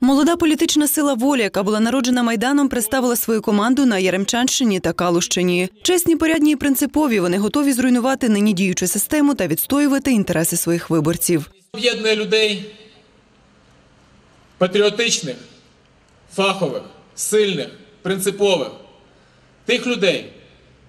Молода політична сила воля, яка була народжена майданом, представила свою команду на Яремчанщині та Калущині. Чесні, порядні і принципові. Вони готові зруйнувати нині діючу систему та відстоювати інтереси своїх виборців. об'єднує людей патріотичних, фахових, сильних, принципових, тих людей,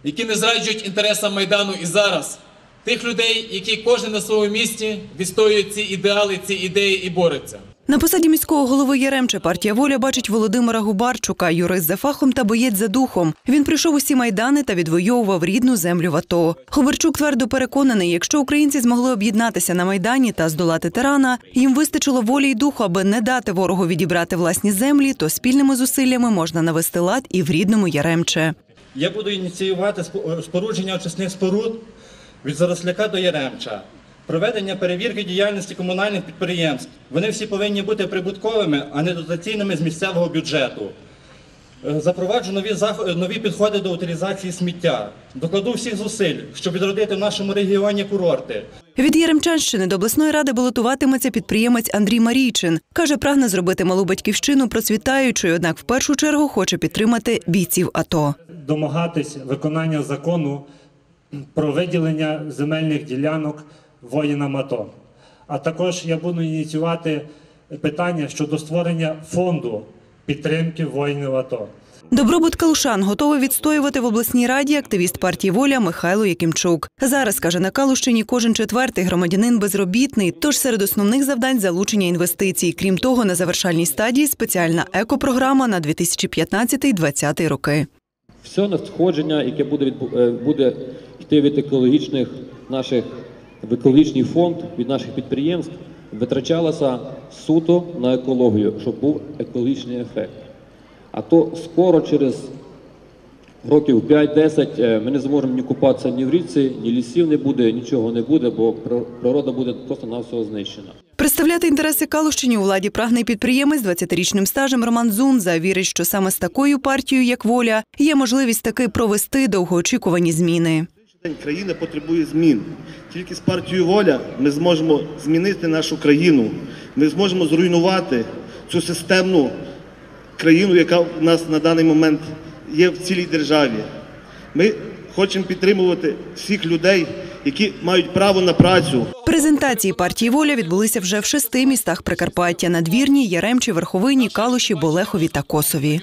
які не зраджують інтересам Майдану і зараз, тих людей, які кожен на своєму місці відстоює ці ідеали, ці ідеї і бореться. На посаді міського голови Яремче партія воля бачить Володимира Губарчука, юрист за фахом та боєць за духом. Він прийшов усі майдани та відвоював рідну землю в АТО. Губарчук твердо переконаний, якщо українці змогли об'єднатися на майдані та здолати тирана, їм вистачило волі й духу, аби не дати ворогу відібрати власні землі, то спільними зусиллями можна навести лад і в рідному Яремче. Я буду ініціювати спо- спорудження очисних споруд від Заросляка до Яремча, проведення перевірки діяльності комунальних підприємств. Вони всі повинні бути прибутковими, а не дотаційними з місцевого бюджету. Е, Запроваджу нові, зах- нові підходи до утилізації сміття. Докладу всіх зусиль, щоб відродити в нашому регіоні курорти. Від Яремчанщини до обласної ради балотуватиметься підприємець Андрій Марійчин. Каже, прагне зробити малу батьківщину процвітаючою, однак в першу чергу хоче підтримати бійців АТО. домагатись виконання закону про виділення земельних ділянок воїнам АТО. А також я буду ініціювати питання щодо створення фонду підтримки воїнів АТО. Добробут Калушан готовий відстоювати в обласній раді активіст партії Воля Михайло Якимчук. Зараз каже на Калущині кожен четвертий громадянин безробітний. Тож серед основних завдань залучення інвестицій. Крім того, на завершальній стадії спеціальна екопрограма на 2015-2020 роки. все надходження, яке буде е, буде йти від екологічних наших в екологічний фонд від наших підприємств, витрачалося суто на екологію, щоб був екологічний ефект. А то скоро, через років 5-10, е, ми не зможемо ні купатися ні в річці, ні лісів не буде, нічого не буде, бо прир- природа буде просто навсього знищена. Представляти інтереси Калущині у владі прагне підприємець з 20-річним стажем Роман Зунза. Вірить, що саме з такою партією, як воля, є можливість таки провести довгоочікувані зміни. День країна потребує змін. Тільки з партією воля ми зможемо змінити нашу країну. Ми зможемо зруйнувати цю системну країну, яка в нас на даний момент є в цілій державі. Ми хочемо підтримувати всіх людей, які мають право на працю. Презентації партії Воля відбулися вже в шести містах Прикарпаття – Надвірні, Яремчі, Верховині, Калуші, Болехові та Косові.